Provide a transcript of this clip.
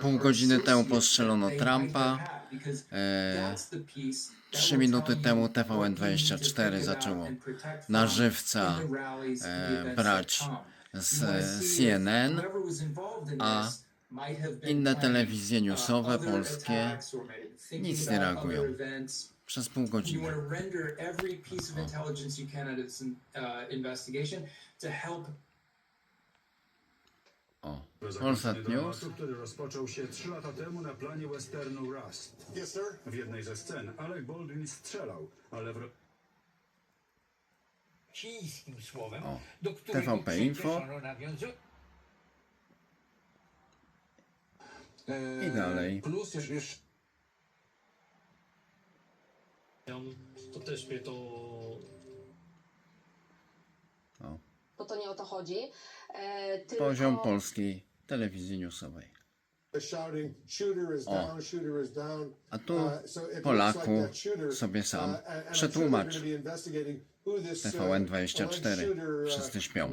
Pół godziny temu postrzelono Trumpa. E, Trzy minuty temu TVN24 zaczęło na żywca e, brać z CNN, a inne telewizje newsowe polskie nic nie reagują. Przez pół godziny. want Polsat News. który rozpoczął się trzy lata temu na planie westernu Rust. Yes, sir. W jednej ze scen Alec Baldwin strzelał, ale w... chińskim słowem, O, do którego TVP Info. przyspieszono nawiązu- E, I dalej. Plus jeszcze, jeszcze To też mnie to bo to nie o to chodzi. E, tylko... Poziom polskiej telewizji newsowej. O. A tu Uh, Polaku sobie sam uh, sure przetłumacz. they're gonna be investigating who this, uh, TVN24. alleged shooter, uh, Wszyscy śpią.